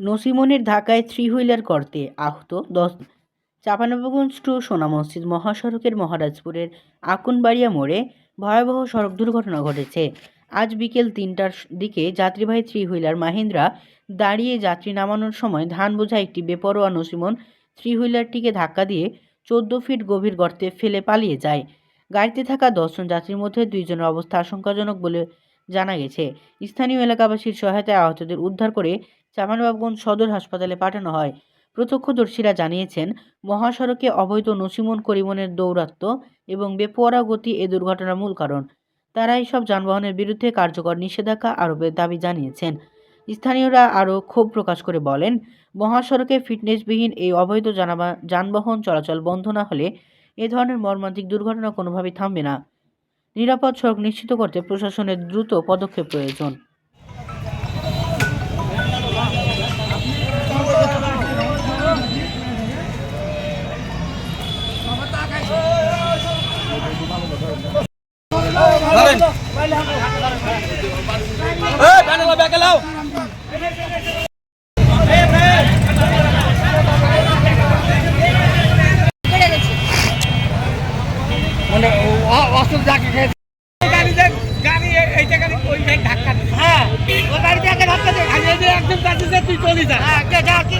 নসিমনের ধাক্কায় three wheeler করতে আহত দশ চাঁপানবাবগঞ্জ টু সোনা মসজিদ মহাসড়কের মহারাজপুরের আকুনবাড়িয়া মোড়ে ভয়াবহ সড়ক দুর্ঘটনা ঘটেছে। আজ বিকেল তিনটার দিকে যাত্রীবাহী থ্রি হুইলার মাহিন্দ্রা দাঁড়িয়ে যাত্রী নামানোর সময় ধান বোঝা একটি বেপরোয়া নসিমন থ্রি হুইলারটিকে ধাক্কা দিয়ে চোদ্দ ফিট গভীর গর্তে ফেলে পালিয়ে যায়। গাড়িতে থাকা দশজন যাত্রীর মধ্যে দুইজনের অবস্থা আশঙ্কাজনক বলে জানা গেছে, স্থানীয় এলাকাবাসীর সহায়তায় আহতদের উদ্ধার করে চাঁপানবাবগঞ্জ সদর হাসপাতালে পাঠানো হয়। প্রত্যক্ষদর্শীরা জানিয়েছেন, মহাসড়কে অবৈধ নসিমন করিমনের দৌরাত্ম্য এবং বেপরোয়া গতি এ দুর্ঘটনার মূল কারণ। তারা এইসব যানবাহনের বিরুদ্ধে কার্যকর নিষেধাজ্ঞা আরোপের দাবি জানিয়েছেন। স্থানীয়রা আরও ক্ষোভ প্রকাশ করে বলেন, মহাসড়কে ফিটনেসবিহীন এই অবৈধ যানবাহন চলাচল বন্ধ না হলে এ ধরনের মর্মান্তিক দুর্ঘটনা কোনোভাবেই থামবে না। নিরাপদ সড়ক নিশ্চিত করতে প্রশাসনের দ্রুত পদক্ষেপ প্রয়োজন। অস্ত্র যাকে খেয়েছে। গাড়ি এই- এইটা গাড়ি ওই গাড়ি ধাক্কা হ্যাঁ ওই গাড়ি ধাক্কা দে আমি এই একদম কাছে তুই চলি যা। হ্যাঁ যা কি